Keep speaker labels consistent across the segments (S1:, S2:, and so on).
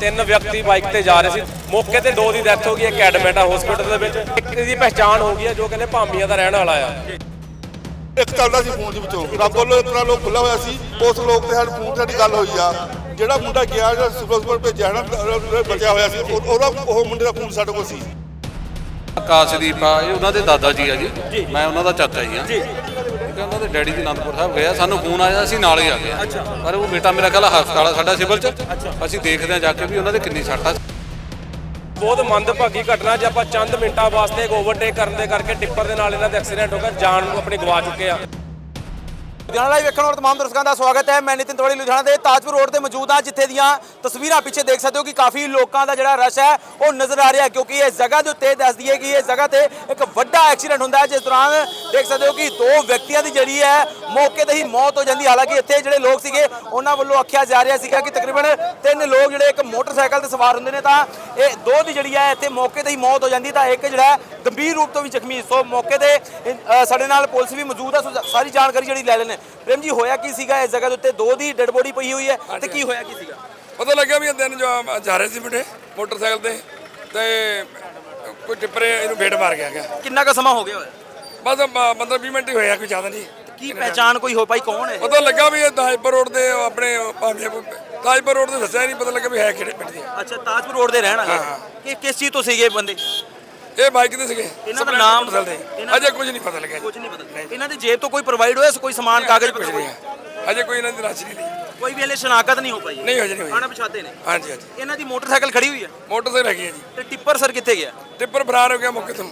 S1: ਤਿੰਨ ਵਿਅਕਤੀ ਬਾਈਕ ਤੇ ਜਾ ਰਹੇ ਸੀ। ਮੌਕੇ ਤੇ ਦੋ ਦੀ ਡੈਥ ਹੋ ਗਈ ਇੱਕ ਐਡਮਿਟ ਆ ਹਸਪੀਟਲ ਦੇ ਵਿੱਚ। ਇੱਕ ਦੀ ਪਹਿਚਾਣ ਹੋ ਗਈ ਹੈ ਜੋ ਕਹਿੰਦੇ ਭਾਮੀਆਂ ਦਾ ਰਹਿਣ ਵਾਲਾ ਆ।
S2: ਇੱਕ ਚੱਲਦਾ ਸੀ ਫੋਨ ਦੇ ਵਿੱਚੋਂ। ਰੱਬ ਵੱਲੋਂ ਇਤਨਾ ਲੋਕ ਖੁੱਲਾ ਹੋਇਆ ਸੀ। ਉਸ ਲੋਕ ਤੇ ਸਾਡੇ ਫੋਨ ਤੇ ਸਾਡੀ ਗੱਲ ਹੋਈ ਆ। ਜਿਹੜਾ ਮੁੰਡਾ ਗਿਆ ਜਿਹੜਾ ਸੁਪਰਸਪੋਰਟ ਭੇਜਿਆ ਨਾ ਅਹ ਬਚਿਆ ਹੋਇਆ ਸੀ। ਉਹ- ਉਹਦਾ ਉਹ ਮੁੰਡੇ ਦਾ ਫੋਨ ਸਾਡੇ ਕੋਲ ਸੀ।
S3: ਆਕਾਸ਼ਦੀਪ ਆ ਇਹ ਉਹਨਾਂ ਦੇ ਦਾਦਾ ਜੀ ਆ ਜੀ। ਮੈਂ ਉਹਨਾਂ ਦਾ ਚਾਚਾ ਜੀ ਆ। ਜੀ ਉਹਨਾਂ ਦੇ ਡੈਡੀ ਜੀ ਅਨੰਦਪੁਰ ਸਾਹਿਬ ਗਏ ਆ ਸਾਨੂੰ ਫੋਨ ਆਇਆ ਅਸੀਂ ਨਾਲ ਹੀ ਆ ਗਏ ਪਰ ਉਹ ਬੇਟਾ ਮੇਰਾ ਕੱਲ ਹਸਪਤਾਲ ਆ ਸਾਡਾ ਸਿਵਲ ਚ। ਅਸੀਂ ਦੇਖਦੇ ਆ ਜਾ ਕੇ ਵੀ ਉਹਨਾਂ ਦੇ ਕਿੰਨੀ ਸੱਟ ਆ।
S1: ਬਹੁਤ ਮੰਦਭਾਗੀ ਘਟਨਾ ਜੇ ਆਪਾਂ ਚੰਦ ਮਿੰਟਾਂ ਵਾਸਤੇ ਇੱਕ ਓਵਰਟੇਕ ਕਰਨ ਦੇ ਕਰਕੇ ਟਿੱਪਰ ਦੇ ਨਾਲ ਇਹਨਾਂ ਦਾ ਐਕਸੀਡੈਂਟ ਹੋ ਗਿਆ ਜਾਨ ਨੂੰ ਆਪਣੀ ਗਵਾ ਚੁੱਕੇ ਆ।
S4: ਲੁਧਿਆਣਾ ਲਾਈਵ ਵੇਖਣ ਵਾਲੇ ਤਮਾਮ ਦਰਸ਼ਕਾਂ ਦਾ ਸਵਾਗਤ ਹੈ। ਮੈਂ ਨਿਤਿਨ ਤਵੜੀ, ਲੁਧਿਆਣਾ ਦੇ ਤਾਜਪੁਰ ਰੋਡ ਤੇ ਮੌਜੂਦ ਹਾਂ, ਜਿੱਥੇ ਦੀਆਂ ਤਸਵੀਰਾਂ ਪਿੱਛੇ ਦੇਖ ਸਕਦੇ ਹੋ ਕਿ ਕਾਫੀ ਲੋਕਾਂ ਦਾ ਜਿਹੜਾ ਰਸ਼ ਹੈ, ਉਹ ਨਜ਼ਰ ਆ ਰਿਹਾ ਕਿਉਂਕਿ ਇਸ ਜਗ੍ਹਾ ਦੇ ਉੱਤੇ ਦੱਸਦੀ ਹੈ ਕਿ ਇਹ ਜਗ੍ਹਾ ਤੇ ਇੱਕ ਵੱਡਾ ਐਕਸੀਡੈਂਟ ਹੁੰਦਾ ਹੈ, ਜਿਸ ਦੌਰਾਨ ਦੇਖ ਸਕਦੇ ਹੋ ਕਿ ਦੋ ਵਿਅਕਤੀਆਂ ਦੀ ਜਿਹੜੀ ਹੈ, ਮੌਕੇ ਤੇ ਹੀ ਮੌਤ ਹੋ ਜਾਂਦੀ ਹਾਲਾਂਕਿ ਇੱਥੇ ਜਿਹੜੇ ਲੋਕ ਸੀਗੇ, ਉਹਨਾਂ ਵੱਲੋਂ ਆਖਿਆ ਜਾ ਰਿਹਾ ਸੀਗਾ ਕਿ ਤਕਰੀਬਨ ਤਿੰਨ ਲੋਕ ਜਿਹੜੇ ਇੱਕ ਮੋਟਰਸਾਈਕਲ ਤੇ ਸਵਾਰ ਹੁੰਦੇ ਨੇ, ਤਾਂ ਇਹ ਦੋ ਦੀ ਜਿਹੜੀ ਹੈ, ਇੱਥੇ ਮੌਕੇ ਤੇ ਹੀ ਮੌਤ ਹੋ ਜਾਂਦੀ ਤਾਂ ਇੱਕ ਜਿਹੜਾ ਹੈ, ਗੰਭੀਰ ਰੂਪ ਤੋਂ ਵੀ ਜ਼ਖਮੀ। ਸੋ ਮੌਕੇ ਤੇ ਸਾਡੇ ਨਾਲ ਪੁਲਿਸ ਵੀ ਮੌਜੂਦ ਹੈ। ਸੋ ਸਾਰੀ ਜਾਣਕਾਰੀ ਜਿਹੜੀ ਲੈ ਲੈਣੇ ਪ੍ਰੇਮ ਜੀ ਹੋਇਆ ਕੀ ਸੀਗਾ? ਇਸ ਜਗ੍ਹਾ ਦੇ ਉੱਤੇ ਦੋ ਦੀ ਡੈਡ ਬੋਡੀ ਪਈ ਹੋਈ ਹੈ ਤੇ ਕੀ ਹੋਇਆ ਕੀ ਸੀਗਾ?
S5: ਪਤਾ ਲੱਗਿਆ ਵੀ ਇਹ ਦਿਨ ਜੋ ਜਾ ਰਹੇ ਸੀ ਮੁੰਡੇ ਮੋਟਰਸਾਈਕਲ ਤੇ ਤੇ ਕੋਈ ਟਿੱਪਰੇ ਇਹਨੂੰ ਵੇਟ ਮਾਰ ਗਿਆ ਗਿਆ
S4: ਕਿੰਨਾ ਕੁ ਸਮਾਂ ਹੋ ਗਿਆ ਹੋਇਆ?
S5: ਬਸ 15 20 ਮਿੰਟ ਹੀ ਹੋਇਆ ਕੋਈ ਜ਼ਿਆਦਾ ਨਹੀਂ।
S4: ਕੀ ਪਹਿਚਾਣ ਕੋਈ ਹੋ ਪਾਈ ਕੌਣ ਹੈ?
S5: ਪਤਾ ਲੱਗਾ ਵੀ ਇਹ ਤਾਜਪੁਰ ਰੋਡ ਦੇ ਆਪਣੇ ਤਾਜਪੁਰ ਰੋਡ ਤੇ ਦੱਸਿਆ ਨਹੀਂ ਪਤਾ ਲੱਗਾ ਵੀ ਹੈ ਕਿਹੜੇ ਪਿੰਡ ਦੇ।
S4: ਅੱਛਾ ਤਾਜਪੁਰ ਰੋਡ ਦੇ ਰਹਿਣ ਵਾਲੇ ਕਿ ਕਿਸ ਚੀਜ਼ ਤੋਂ ਸੀਗੇ ਬੰਦੇ?
S5: ਇਹ ਬਾਈਕ ਤੇ ਸੀਗੇ।
S4: ਇਹਨਾਂ ਦਾ ਨਾਮ। ਇਹਨਾਂ-
S5: ਅਜੇ ਕੁਝ ਨਹੀਂ ਪਤਾ ਲੱਗਿਆ।
S4: ਕੁਝ ਨਹੀਂ ਪਤਾ ਇਹਨਾਂ ਦੀ ਜੇਬ ਤੋਂ ਕੋਈ ਪ੍ਰੋਵਾਈਡ ਹੋਇਆ ਕੋਈ ਸਮਾਨ ਕਾਗਜ਼ ਪੱਤਰ
S5: ਨਹੀਂ ਹੈ। ਅਜੇ ਕੋਈ ਇਹਨਾਂ ਦੀ ਰਾਸ਼ੀ ਨਹੀਂ। ਲਈ
S4: ਕੋਈ ਵੀ ਹਲੇ ਸ਼ਨਾਖਤ ਨਹੀਂ ਹੋ ਪਾਈ।
S5: ਨਹੀਂ ਹਜੇ ਨਹੀਂ ਹੋਈ।
S4: ਅਣਪਛਾਤੇ ਨੇ।
S5: ਹਾਂਜੀ ਹਾਂਜੀ।
S4: ਇਹਨਾਂ ਦੀ ਮੋਟਰਸਾਈਕਲ ਖੜੀ ਹੋਈ ਹੈ?
S5: ਮੋਟਰਸਾਈਕਲ ਹੈਗੀ ਹੈ ਜੀ।
S4: ਤੇ ਟਿੱਪਰ ਸਰ ਕਿੱਥੇ ਗਿਆ?
S5: ਟਿੱਪਰ ਫਰਾਰ ਹੋ ਗਿਆ ਮੌਕੇ ਤੋਂ।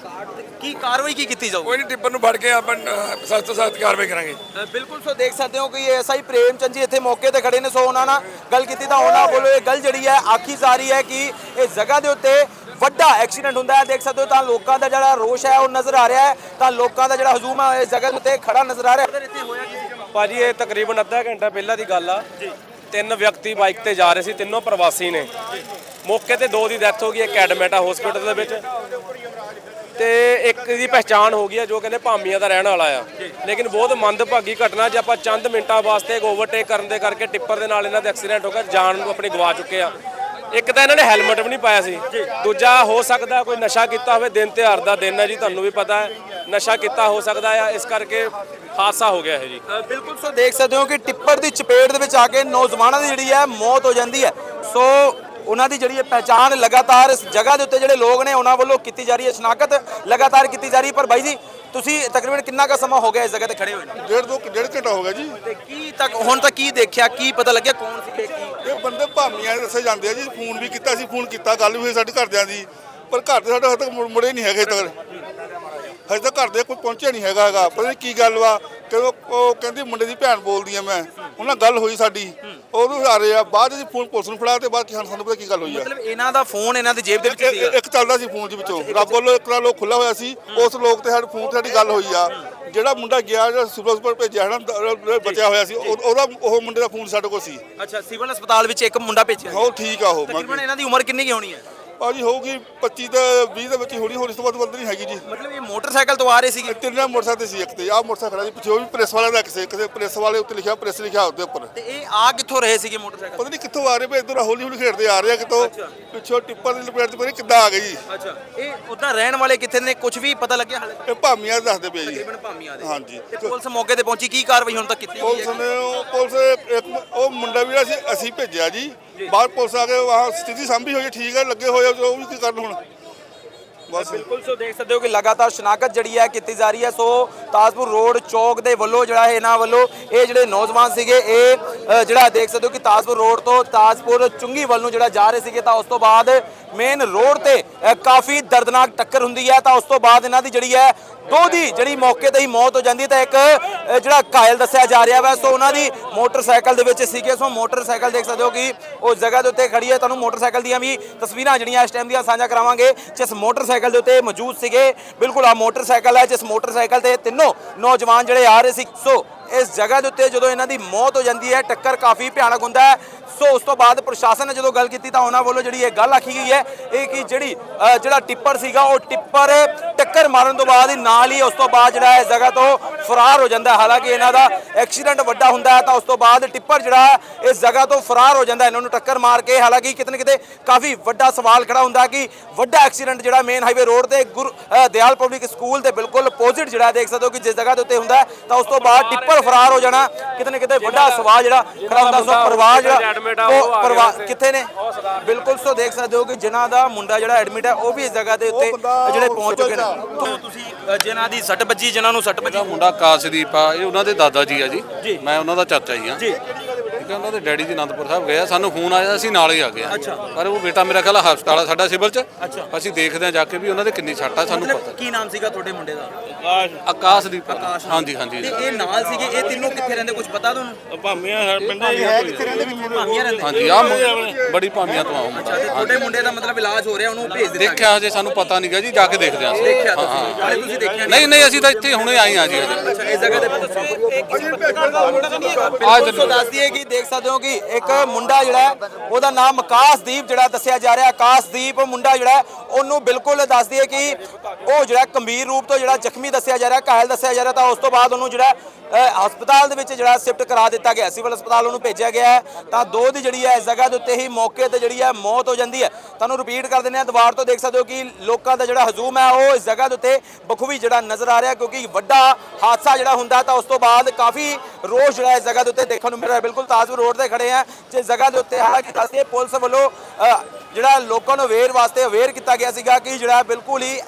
S4: ਕੀ ਕਾਰਵਾਈ ਕੀ ਕੀਤੀ ਜਾਊ?
S5: ਕੋਈ ਨਹੀਂ ਟਿੱਪਰ ਨੂੰ ਫੜ ਕੇ ਆਪਾਂ ਸਖਤ ਤੋਂ ਸਖਤ ਕਾਰਵਾਈ ਕਰਾਂਗੇ।
S4: ਬਿਲਕੁਲ ਸੋ ਦੇਖ ਸਕਦੇ ਹੋ ਕਿ ਐਸਆਈ ਪ੍ਰੇਮ ਚੰਦ ਜੀ ਇੱਥੇ ਮੌਕੇ ਤੇ ਖੜੇ ਨੇ ਸੋ ਉਹਨਾਂ ਨਾਲ ਗੱਲ ਕੀਤੀ ਤਾਂ ਉਹਨਾਂ ਵੱਲੋਂ ਇਹ ਗੱਲ ਜਿਹੜੀ ਹੈ ਆਖੀ ਜਾ ਰਹੀ ਹੈ ਕਿ ਇਸ ਜਗ੍ਹਾ ਦੇ ਉੱਤੇ ਵੱਡਾ ਐਕਸੀਡੈਂਟ ਹੁੰਦਾ ਹੈ। ਦੇਖ ਸਕਦੇ ਹੋ ਤਾਂ ਲੋਕਾਂ ਦਾ ਜਿਹੜਾ ਰੋਸ਼ ਹੈ ਉਹ ਨਜ਼ਰ ਆ ਰਿਹਾ ਹੈ। ਤਾਂ ਲੋਕਾਂ ਦਾ ਜਿਹੜਾ ਹਜੂਮ ਹੈ ਇਸ ਜਗ੍ਹਾ ਦੇ ਉੱਤੇ ਖੜਾ ਨਜ਼ਰ ਆ ਰਿਹਾ ਹੈ। ਇੱਥੇ ਹੋਇਆ ਕੀ
S1: ਭਾਜੀ ਇਹ ਤਕਰੀਬਨ ਅੱਧਾ ਘੰਟਾ ਪਹਿਲਾਂ ਦੀ ਗੱਲ ਆ। ਤਿੰਨ ਵਿਅਕਤੀ ਬਾਈਕ ਤੇ ਜਾ ਰਹੇ ਸੀ ਤਿੰਨੋਂ ਪ੍ਰਵਾਸੀ ਨੇ। ਮੌਕੇ ਤੇ ਦੋ ਦੀ ਡੈਥ ਹੋ ਗਈ ਇੱਕ ਐਡਮਿਟ ਆ ਹਸਪੀਟਲ ਦੇ ਵਿੱਚ। ਤੇ ਇੱਕ ਦੀ ਪਹਿਚਾਣ ਹੋ ਗਈ ਹੈ ਜੋ ਕਹਿੰਦੇ ਭਾਮੀਆਂ ਦਾ ਰਹਿਣ ਵਾਲਾ ਆ। ਲੇਕਿਨ ਬਹੁਤ ਮੰਦਭਾਗੀ ਘਟਨਾ ਜੇ ਆਪਾਂ ਚੰਦ ਮਿੰਟਾਂ ਵਾਸਤੇ ਇੱਕ ਓਵਰਟੇਕ ਕਰਨ ਦੇ ਕਰਕੇ ਟਿੱਪਰ ਦੇ ਨਾਲ ਇਹਨਾਂ ਦਾ ਐਕਸੀਡੈਂਟ ਹੋ ਗਿਆ ਜਾਨ ਨੂੰ ਆਪਣੀ ਗਵਾ ਚੁੱਕੇ ਆ। ਇੱਕ ਤਾਂ ਇਹਨਾਂ ਨੇ ਹੈਲਮਟ ਵੀ ਨਹੀਂ ਪਾਇਆ ਸੀ। ਦੂਜਾ ਹੋ ਸਕਦਾ ਕੋਈ ਨਸ਼ਾ ਕੀਤਾ ਹੋਵੇ ਦਿਨ ਤਿਉਹਾਰ ਦਾ ਦਿਨ ਹੈ ਜੀ ਤੁਹਾਨੂੰ ਵੀ ਪਤਾ ਹੈ। ਨਸ਼ਾ ਕੀਤਾ ਹੋ ਸਕਦਾ ਆ ਇਸ ਕਰਕੇ ਹਾਦਸਾ ਹੋ ਗਿਆ ਹੈ ਜੀ।
S4: ਬਿਲਕੁਲ ਸੋ ਦੇਖ ਸਕਦੇ ਹੋ ਕਿ ਟਿੱਪਰ ਦੀ ਚਪੇਟ ਦੇ ਵਿੱਚ ਆ ਕੇ ਨੌਜਵਾਨਾਂ ਦੀ ਜਿਹੜੀ ਹੈ ਮੌਤ ਹੋ ਜਾਂਦੀ ਹੈ। ਸੋ ਉਹਨਾਂ ਦੀ ਜਿਹੜੀ ਹੈ ਪਹਿਚਾਣ ਲਗਾਤਾਰ ਇਸ ਜਗ੍ਹਾ ਦੇ ਉੱਤੇ ਜਿਹੜੇ ਲੋਕ ਨੇ ਉਹਨਾਂ ਵੱਲੋਂ ਕੀਤੀ ਜਾ ਰਹੀ ਹੈ ਸ਼ਨਾਖਤ ਲਗਾਤਾਰ ਕੀਤੀ ਜਾ ਰਹੀ ਹੈ। ਪਰ ਬਾਈ ਜੀ ਤੁਸੀਂ ਤਕਰੀਬਨ ਕਿੰਨਾ ਕੁ ਸਮਾਂ ਹੋ ਗਿਆ ਇਸ ਜਗ੍ਹਾ ਤੇ ਖੜੇ ਹੋਏ ਨੂੰ?
S2: ਡੇਢ ਦੋ ਡੇਢ ਘੰਟਾ ਹੋ ਗਿਆ ਜੀ।
S4: ਤੇ ਕੀ ਤੱਕ ਹੁਣ ਤੱਕ ਕੀ ਦੇਖਿਆ ਕੀ ਪਤਾ ਲੱਗਿਆ ਕੌਣ ਸੀ ਕੀ?
S2: ਇਹ ਬੰਦੇ ਭਾਮੀਆਂ ਦੇ ਦੱਸੇ ਜਾਂਦੇ ਆ ਜੀ ਫੋਨ ਵੀ ਕੀਤਾ ਸੀ ਫੋਨ ਕੀਤਾ ਗੱਲ ਵੀ ਹੋਈ ਸਾਡੇ ਘਰਦਿਆਂ ਦੀ। ਪਰ ਘਰ ਦੇ ਸਾਡੇ ਹਜੇ ਤੱਕ ਮੁੜ- ਨਹੀਂ ਹੈਗੇ ਤੱਕ। ਹਜੇ ਤੱਕ ਘਰ ਦੇ ਕੋਈ ਪਹੁੰਚਿਆ ਨਹੀਂ ਹੈਗਾ ਹੈਗਾ। ਪਤਾ ਨਹੀਂ ਕੀ ਗੱਲ ਵਾ। ਕਿ ਉਹ ਕਹਿੰਦੀ ਮੁੰਡੇ ਦੀ ਭੈਣ ਬੋਲਦੀ ਆ ਮੈਂ। ਉਹਨਾਂ ਨਾਲ ਗੱਲ ਹੋਈ ਸਾਡੀ। ਉਹਨੂੰ ਆ ਰਹੇ ਆ। ਬਾਅਦ ਜੀ ਫੋਨ ਪੁਲਿਸ ਨੂੰ ਫੜਾ ਤੇ ਬਾਅਦ ਸਾਨੂੰ ਸਾਨੂੰ ਪਤਾ ਕੀ ਗੱਲ ਹੋਈ ਆ।
S4: ਮਤਲਬ ਇਹਨਾਂ ਦਾ ਫੋਨ ਇਹਨਾਂ ਦੀ ਜੇਬ ਦੇ ਵਿੱਚ
S2: ਇੱਕ-
S4: ਸੀਗਾ?
S2: ਇੱਕ ਚੱਲਦਾ ਸੀ ਫੋਨ ਦੇ ਵਿੱਚੋਂ। ਰੱਬ ਵੱਲੋਂ ਇਤਨਾ ਲੋਕ ਖੁੱਲਾ ਹੋਇਆ ਸੀ। ਉਸ ਲੋਕ ਤੇ ਸਾਡੇ ਫੋਨ ਤੇ ਸਾਡੀ ਗੱਲ ਹੋਈ ਆ। ਜਿਹੜਾ ਮੁੰਡਾ ਗਿਆ ਜਿਹੜਾ ਸੁਪਰਸਪੋਰਟ ਭੇਜਿਆ ਨਾ ਦ- ਬਚਿਆ ਹੋਇਆ ਸੀ। ਉਹ- ਉਹਦਾ ਉਹ ਮੁੰਡੇ ਦਾ ਫੋਨ ਸਾਡੇ ਕੋਲ ਸੀ।
S4: ਅੱਛਾ ਸਿਵਲ ਹਸਪਤਾਲ ਵਿੱਚ ਇੱਕ ਮੁੰਡਾ ਭੇਜਿਆ
S2: ਉਹ ਠੀਕ ਆ ਉਹ।
S4: ਤਕਰੀਬਨ ਇਹਨਾਂ ਦੀ ਉਮਰ ਕਿੰਨੀ ਕੀ ਹੋਣੀ ਹੈ?
S2: ਭਾਜੀ ਹੋਊਗੀ 25 ਤੇ 20 ਦੇ ਵਿੱਚ ਹੀ ਹੋਣੀ ਹੋਣੀ ਇਸ ਤੋਂ ਵੱਧ ਵੱਧ ਨਹੀਂ ਹੈਗੀ ਜੀ।
S4: ਮਤਲਬ ਇਹ ਮੋਟਰਸਾਈਕਲ ਤੋਂ ਆ ਰਹੇ ਸੀਗੇ?
S2: ਤਿੰਨੇ ਮੋਟਰਸਾਈਕਲ ਤੇ ਸੀ ਇੱਕ ਤੇ ਆਹ ਮੋਟਰਸਾਈਕਲ ਖੜਾ ਸੀ ਪਿੱਛੇ ਉਹ ਵੀ ਪ੍ਰੈਸ ਵਾਲਾ ਦਾ ਕਿਸੇ ਕਿਸੇ ਪ੍ਰੈਸ ਵਾਲੇ ਉੱਤੇ ਲਿਖਿਆ ਪ੍ਰੈਸ ਲਿਖਿਆ ਉਹਦੇ ਉੱਪਰ।
S4: ਤੇ ਇਹ ਆ ਕਿੱਥੋਂ ਰਹੇ ਸੀਗੇ ਮੋਟਰਸਾਈਕਲ?
S2: ਪਤਾ ਨਹੀਂ ਕਿੱਥੋਂ ਆ ਰਹੇ ਪਏ ਇਧਰ ਹੌਲੀ ਹੌਲੀ ਖੇਡਦੇ ਆ ਰਹੇ ਆ ਕਿਤੋਂ ਪਿੱਛੋਂ ਟਿੱਪਰ ਦੀ ਲਪੇਟ ਚ ਪਤਾ ਨਹੀਂ ਕਿੱਦਾਂ ਆ ਗਏ ਜੀ।
S4: ਅੱਛਾ। ਇਹ ਉਦਾਂ ਰਹਿਣ ਵਾਲੇ ਕਿੱਥੇ ਨੇ ਕੁਝ ਵੀ ਪਤਾ ਲੱਗਿਆ? ਹਾਲੇ
S2: ਇਹ ਭਾਮੀਆਂ ਦੱਸਦੇ ਪਏ ਜੀ।
S4: ਤਕਰੀਬਨ ਭਾਮੀਆਂ ਦੇ।
S2: ਹਾਂਜੀ।
S4: ਤੇ ਪੁਲਿਸ ਮੌਕੇ ਤੇ ਪਹੁੰਚੀ ਕੀ ਕਾਰਵਾਈ ਹੁਣ ਤੱਕ ਕੀਤੀ ਗਈ
S2: ਪੁਲਿਸ
S4: ਹੈ?
S2: ਨੇ ਉਹ ਪੁਲਿਸ ਇੱਕ ਉਹ ਮੁੰਡਾ ਵੀ ਅਸੀਂ ਅਸੀਂ ਭੇਜਿਆ ਜੀ। ਬਾਹਰ ਪੁਲਿਸ ਆ ਕੇ ਵਾਹ ਸਥਿਤੀ ਸਾਂਭੀ ਹੋਈ ਹੈ ਠੀਕ ਹੈ ਲੱਗੇ ਹੋਏ ਆ, ਉਹ ਵੀ ਕੀ ਕਰਨ ਹੁਣ? ਬਸ।
S4: ਬਿਲਕੁਲ ਸੋ ਦੇਖ ਸਕਦੇ ਹੋ ਕਿ ਲਗਾਤਾਰ ਸ਼ਨਾਖਤ ਜਿਹੜੀ ਹੈ ਕੀਤੀ ਜਾ ਰਹੀ ਹੈ। ਸੋ ਤਾਜਪੁਰ ਰੋਡ ਚੌਕ ਦੇ ਵੱਲੋਂ ਜਿਹੜਾ ਹੈ ਇਹਨਾਂ ਵੱਲੋਂ ਇਹ ਜਿਹੜੇ ਨੌਜਵਾਨ ਸੀਗੇ ਇਹ ਜਿਹੜਾ ਦੇਖ ਸਕਦੇ ਹੋ ਕਿ ਤਾਜਪੁਰ ਰੋਡ ਤੋਂ ਤਾਜਪੁਰ ਚੁੰਗੀ ਵੱਲ ਨੂੰ ਜਿਹੜਾ ਜਾ ਰਹੇ ਸੀਗੇ ਤਾਂ ਉਸ ਤੋਂ ਬਾਅਦ ਮੇਨ ਰੋਡ ਤੇ ਕਾਫੀ ਦਰਦਨਾਕ ਟੱਕਰ ਹੁੰਦੀ ਹੈ। ਤਾਂ ਉਸ ਤੋਂ ਬਾਅਦ ਇਹਨਾਂ ਦੀ ਜਿਹੜੀ ਹੈ ਦੋ ਦੀ ਜਿਹੜੀ ਮੌਕੇ ਤੇ ਹੀ ਮੌਤ ਹੋ ਜਾਂਦੀ ਹੈ ਤਾਂ ਇੱਕ ਜਿਹੜਾ ਘਾਇਲ ਦੱਸਿਆ ਜਾ ਰਿਹਾ ਵਾ। ਸੋ ਉਹਨਾਂ ਦੀ ਮੋਟਰਸਾਈਕਲ ਦੇ ਵਿੱਚ ਸੀਗੇ। ਸੋ ਮੋਟਰਸਾਈਕਲ ਦੇਖ ਸਕਦੇ ਹੋ ਕਿ ਉਸ ਜਗ੍ਹਾ ਦੇ ਉੱਤੇ ਖੜੀ ਹੈ। ਤੁਹਾਨੂੰ ਮੋਟਰਸਾਈਕਲ ਦੀਆਂ ਵੀ ਤਸਵੀਰਾਂ ਜਿਹੜੀਆਂ ਇਸ ਟਾਈਮ ਦੀਆਂ ਸਾਂਝਾ ਕਰਾਵਾਂਗੇ। ਜਿਸ ਮੋਟਰਸਾਈਕਲ ਦੇ ਉੱਤੇ ਮੌਜੂਦ ਸੀਗੇ। ਬਿਲਕੁਲ ਆ ਮੋਟਰਸਾਈਕਲ ਹੈ, ਜਿਸ ਮੋਟਰਸਾਈਕਲ ਤੇ ਤਿੰਨੋਂ ਨੌਜਵਾਨ ਜਿਹੜੇ ਆ ਰਹੇ ਸੀ। ਸੋ ਇਸ ਜਗ੍ਹਾ ਦੇ ਉੱਤੇ ਜਦੋਂ ਇਹਨਾਂ ਦੀ ਮੌਤ ਹੋ ਜਾਂਦੀ ਹੈ, ਟੱਕਰ ਕਾਫੀ ਭਿਆਨਕ ਹੁੰਦਾ ਹੈ। ਸੋ ਉਸ ਤੋਂ ਬਾਅਦ ਪ੍ਰਸ਼ਾਸਨ ਨੇ ਜਦੋਂ ਗੱਲ ਕੀਤੀ ਤਾਂ ਉਹਨਾਂ ਵੱਲੋਂ ਜਿਹੜੀ ਇਹ ਗੱਲ ਆਖੀ ਗਈ ਹੈ, ਇਹ ਕਿ ਜਿਹੜੀ ਜਿਹੜਾ ਟਿੱਪਰ ਸੀਗਾ, ਉਹ ਟਿੱਪਰ ਟੱਕਰ ਮਾਰਨ ਤੋਂ ਬਾਅਦ ਹੀ ਨਾ ਨਾਲ ਹੀ ਉਸ ਤੋਂ ਬਾਅਦ ਜਿਹੜਾ ਹੈ ਜਗ੍ਹਾ ਤੋਂ ਫਰਾਰ ਹੋ ਜਾਂਦਾ। ਹਾਲਾਂਕਿ ਇਹਨਾਂ ਦਾ ਐਕਸੀਡੈਂਟ ਵੱਡਾ ਹੁੰਦਾ ਹੈ ਤਾਂ ਉਸ ਤੋਂ ਬਾਅਦ ਟਿੱਪਰ ਜਿਹੜਾ ਹੈ ਇਸ ਜਗ੍ਹਾ ਤੋਂ ਫਰਾਰ ਹੋ ਜਾਂਦਾ ਇਹਨਾਂ ਨੂੰ ਟੱਕਰ ਮਾਰ ਕੇ ਹਾਲਾਂਕਿ ਕਿਤੇ ਨਾ ਕਿਤੇ ਕਾਫੀ ਵੱਡਾ ਸਵਾਲ ਖੜਾ ਹੁੰਦਾ ਹੈ ਕਿ ਵੱਡਾ ਐਕਸੀਡੈਂਟ ਜਿਹੜਾ ਮੇਨ ਹਾਈਵੇ ਰੋਡ ਤੇ ਦਿਆਲ ਪਬਲਿਕ ਸਕੂਲ ਦੇ ਬਿਲਕੁਲ ਆਪੋਜ਼ਿਟ ਜਿਹੜਾ ਦੇਖ ਸਕਦੇ ਹੋ ਕਿ ਜਿਸ ਜਗ੍ਹਾ ਦੇ ਉੱਤੇ ਹੁੰਦਾ ਹੈ, ਤਾਂ ਉਸ ਤੋਂ ਬਾਅਦ ਟਿੱਪਰ ਫਰਾਰ ਹੋ ਜਾਣਾ ਕਿਤੇ ਨਾ ਕਿਤੇ ਵੱਡਾ ਸਵਾਲ ਜਿਹੜਾ ਖੜਾ ਹੁੰਦਾ ਸੋ ਪਰਿਵਾਰ ਜਿਹੜਾ
S1: ਉਹ
S4: ਪਰਿਵਾਰ। ਕਿੱਥੇ ਨੇ? ਬਿਲਕੁਲ ਸੋ ਦੇਖ ਸਕਦੇ ਹੋ ਕਿ ਜਿਨ੍ਹਾਂ ਦਾ ਮੁੰਡਾ ਜਿਹੜਾ ਐਡਮਿਟ ਹੈ ਉਹ ਵੀ ਇਸ ਜਗ੍ਹਾ ਦੇ ਉੱਤੇ ਜਿਹੜੇ ਪਹੁੰਚ ਚੁੱਕੇ ਨੇ। ਤੁਸੀਂ ਜਿਨ੍ਹਾਂ ਦੀ ਸੱਟ ਵੱਜੀ ਜਿਨ੍ਹਾਂ ਨੂੰ ਸੱਟ ਵੱਜੀ।
S3: ਮੁੰਡਾ ਕਾਸ਼ਦੀਪ ਆ ਇਹ ਉਹਨਾਂ ਦੇ ਦਾਦਾ ਜੀ ਆ ਜੀ। ਮੈਂ ਉਹਨਾਂ ਦਾ ਚਾਚਾ ਜੀ ਆ।
S4: ਜੀ।
S3: ਹੈ ਉਹਨਾਂ ਦੇ ਡੈਡੀ ਜੀ ਅਨੰਦਪੁਰ ਸਾਹਿਬ ਗਏ ਆ ਸਾਨੂੰ ਫੋਨ ਆਇਆ ਅਸੀਂ ਨਾਲ ਹੀ ਆ ਗਏ ਆ ਪਰ ਉਹ ਬੇਟਾ ਮੇਰਾ ਖਿਆਲ ਆ ਹਸਪਤਾਲ ਆ ਸਾਡਾ ਸਿਵਲ ਚ ਅਸੀਂ ਦੇਖਦੇ ਆ ਜਾ ਕੇ ਵੀ ਉਹਨਾਂ ਦੇ ਕਿੰਨੀ ਆ ਸਾਨੂੰ ਪਤਾ
S4: ਕੀ ਨਾਮ ਸੀਗਾ ਤੁਹਾਡੇ ਮੁੰਡੇ ਦਾ
S3: ਆਕਾਸ਼ਦੀਪ ਹਾਂਜੀ ਹਾਂਜੀ
S4: ਤੇ ਇਹ ਨਾਲ ਸੀਗੇ ਇਹ ਤਿੰਨੋਂ ਕਿੱਥੇ ਰਹਿੰਦੇ ਕੁਝ ਪਤਾ ਤੁਹਾਨੂੰ
S6: ਭਾਮੀਆਂ ਪਿੰਡੇ ਹੀ
S2: ਹੈ ਕਿੱਥੇ ਰਹਿੰਦੇ ਵੀ
S4: ਭਾਮੀਆਂ ਰਹਿੰਦੇ
S3: ਹਾਂਜੀ ਆ ਬੜੀ ਭਾਮੀਆਂ ਤੋਂ ਆਉਂ
S4: ਅੱਛਾ ਤੇ ਤੁਹਾਡੇ ਮੁੰਡੇ ਦਾ ਮਤਲਬ ਇਲਾਜ ਹੋ ਰਿਹਾ ਉਹਨੂੰ ਭੇਜ ਦਿੱਤਾ
S3: ਦੇਖਿਆ ਹਜੇ ਸਾਨੂੰ ਪਤਾ ਨਹੀਂਗਾ ਜੀ ਜਾ ਕੇ ਦੇਖਦੇ ਆ ਅਸੀਂ
S4: ਦੇਖਿਆ ਤੁਸੀਂ ਤੁਸੀਂ ਦੇਖਿਆ
S3: ਨਹੀਂ ਨਹੀਂ ਅਸੀਂ ਤਾਂ ਇੱਥੇ ਹੁਣੇ ਆਏ ਆ ਜੀ
S4: ਅੱਛਾ ਇਸ ਜਗ੍ਹਾ ਤੇ
S3: ਆ
S4: ਦੋਸਤੋ ਦੱਸ ਦਈਏ ਕਿ ਦੇਖ ਸਕਦੇ ਹੋ ਕਿ ਇੱਕ ਮੁੰਡਾ ਜਿਹੜਾ ਉਹਦਾ ਨਾਮ ਆਕਾਸ਼ਦੀਪ ਜਿਹੜਾ ਦੱਸਿਆ ਜਾ ਰਿਹਾ। ਆਕਾਸ਼ਦੀਪ ਮੁੰਡਾ ਜਿਹੜਾ ਉਹਨੂੰ ਬਿਲਕੁਲ ਦੱਸ ਦਈਏ ਕਿ ਉਹ ਜਿਹੜਾ ਗੰਭੀਰ ਰੂਪ ਤੋਂ ਜਿਹੜਾ ਜ਼ਖਮੀ ਦੱਸਿਆ ਜਾ ਰਿਹਾ, ਘਾਇਲ ਦੱਸਿਆ ਜਾ ਰਿਹਾ, ਤਾਂ ਉਸ ਤੋਂ ਬਾਅਦ ਉਹਨੂੰ ਜਿਹੜਾ ਹਸਪਤਾਲ ਦੇ ਵਿੱਚ ਜਿਹੜਾ ਸ਼ਿਫਟ ਕਰਾ ਦਿੱਤਾ ਗਿਆ। ਸਿਵਲ ਹਸਪਤਾਲ ਉਹਨੂੰ ਭੇਜਿਆ ਗਿਆ ਹੈ। ਤਾਂ ਦੋ ਦੀ ਜਿਹੜੀ ਹੈ, ਇਸ ਜਗ੍ਹਾ ਦੇ ਉੱਤੇ ਹੀ ਮੌਕੇ ਤੇ ਜਿਹੜੀ ਹੈ, ਮੌਤ ਹੋ ਜਾਂਦੀ ਹੈ। ਤੁਹਾਨੂੰ ਰਿਪੀਟ ਕਰ ਦਿੰਦੇ ਆ ਦੀਵਾਰ ਤੋਂ ਦੇਖ ਸਕਦੇ ਹੋ ਕਿ ਲੋਕਾਂ ਦਾ ਜਿਹੜਾ ਹਜੂਮ ਹੈ, ਉਹ ਇਸ ਜਗ੍ਹਾ ਦੇ ਉੱਤੇ ਬਖੂਬੀ ਜਿਹੜਾ ਨਜ਼ਰ ਆ ਰਿਹਾ, ਕਿਉਂਕਿ ਵੱਡਾ ਹਾਦਸਾ ਜਿਹੜਾ ਹੁੰਦਾ, ਤਾਂ ਉਸ ਤੋਂ ਬਾਅਦ ਕਾਫੀ ਰੋਸ਼ ਜਿਹੜਾ ਇਸ ਜਗ੍ਹਾ ਦੇ ਉੱਤੇ ਦੇਖਣ ਨੂੰ ਮਿਲ ਰਿਹਾ। ਬਿਲਕੁਲ ਤਾਜਪੁਰ ਰੋਡ ਤੇ ਖੜੇ ਆ, ਜਿਸ ਜਗ੍ਹਾ ਦੇ ਉੱਤੇ ਹਾਲਾਂਕਿ ਦੱਸਦੇ ਪੁਲਿਸ ਵੱਲੋਂ ਜਿਹੜਾ ਲੋਕਾਂ ਨੂੰ ਅਵੇਅਰ ਵਾਸਤੇ ਅਵੇਅਰ ਕੀਤਾ ਗਿਆ ਸੀਗਾ ਕਿ ਜਿਹੜਾ ਬਿਲਕੁਲ ਹੀ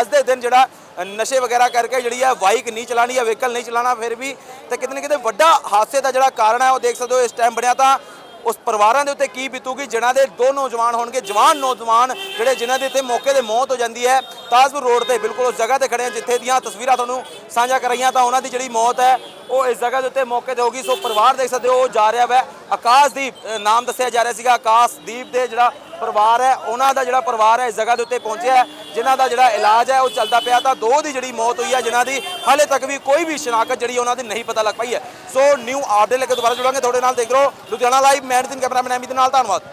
S4: ਅੱਜ ਦੇ ਦਿਨ ਜਿਹੜਾ ਨਸ਼ੇ ਵਗੈਰਾ ਕਰਕੇ ਜਿਹੜੀ ਹੈ ਬਾਈਕ ਨਹੀਂ ਚਲਾਣੀ ਜਾਂ ਵਹੀਕਲ ਨਹੀਂ ਚਲਾਣਾ ਫਿਰ ਵੀ ਤੇ ਕਿਤੇ ਨਾ ਕਿਤੇ ਵੱਡਾ ਹਾਦਸੇ ਦਾ ਜਿਹੜਾ ਕਾਰਨ ਹੈ ਉਹ ਦੇਖ ਸਕਦੇ ਹੋ ਇਸ ਟਾਈਮ ਬਣਿਆ ਤਾਂ ਉਸ ਪਰਿਵਾਰਾਂ ਦੇ ਉੱਤੇ ਕੀ ਬੀਤੂਗੀ, ਜਿਨ੍ਹਾਂ ਦੇ ਦੋ ਨੌਜਵਾਨ ਹੋਣਗੇ, ਜਵਾਨ ਨੌਜਵਾਨ ਜਿਹੜੇ ਜਿਨ੍ਹਾਂ ਦੇ ਇੱਥੇ ਮੌਕੇ ਤੇ ਮੌਤ ਹੋ ਜਾਂਦੀ ਹੈ, ਤਾਜਪੁਰ ਰੋਡ ਤੇ ਬਿਲਕੁਲ ਉਸ ਜਗ੍ਹਾ ਤੇ ਖੜੇ ਆ, ਜਿੱਥੇ ਦੀਆਂ ਤਸਵੀਰਾਂ ਤੁਹਾਨੂੰ ਸਾਂਝਾ ਕਰਾਈਆਂ ਤਾਂ ਉਹਨਾਂ ਦੀ ਜਿਹੜੀ ਮੌਤ ਹੈ ਉਹ ਇਸ ਜਗ੍ਹਾ ਦੇ ਉੱਤੇ ਮੌਕੇ ਤੇ ਹੋ ਸੋ ਪਰਿਵਾਰ ਦੇਖ ਸਕਦੇ ਹੋ ਉਹ ਜਾ ਰਿਹਾ ਵੈ। ਆਕਾਸ਼ਦੀਪ ਅ, ਨਾਮ ਦੱਸਿਆ ਜਾ ਰਿਹਾ ਸੀਗਾ। ਆਕਾਸ਼ਦੀਪ ਦੇ ਜਿਹੜਾ ਪਰਿਵਾਰ ਹੈ ਉਹਨਾਂ ਦਾ ਜਿਹੜਾ ਪਰਿਵਾਰ ਹੈ ਇਸ ਜਗ੍ਹਾ ਦੇ ਉੱਤੇ ਪਹੁੰਚਿਆ ਜਿਨ੍ਹਾਂ ਦਾ ਜਿਹੜਾ ਇਲਾਜ ਹੈ ਉਹ ਚੱਲਦਾ ਪਿਆ। ਤਾਂ ਦੋ ਦੀ ਜਿਹੜੀ ਮੌਤ ਹੋਈ ਹੈ ਜਿਨ੍ਹਾਂ ਦੀ ਹਾਲੇ ਤੱਕ ਵੀ ਕੋਈ ਵੀ ਸ਼ਨਾਖਤ ਜਿਹੜੀ ਉਹਨਾਂ ਦੀ ਨਹੀਂ ਪਤਾ ਲੱਗ ਪਈ ਹੈ। ਸੋ ਨਿਊ ਅਪਡੇਟ ਲੈ ਕੇ ਦੁਬਾਰਾ ਜੁੜਾਂਗੇ। ਤੁਹਾਡੇ ਨਾਲ ਦੇਖ ਰਹੋ ਲੁਧਿਆਣਾ ਲਾਈਵ। ਮੈਂ ਦਿਨ ਕੈਮਰਾਮੈਨ ਐਮੀ ਦੇ ਨਾਲ। ਧੰਨਵਾਦ।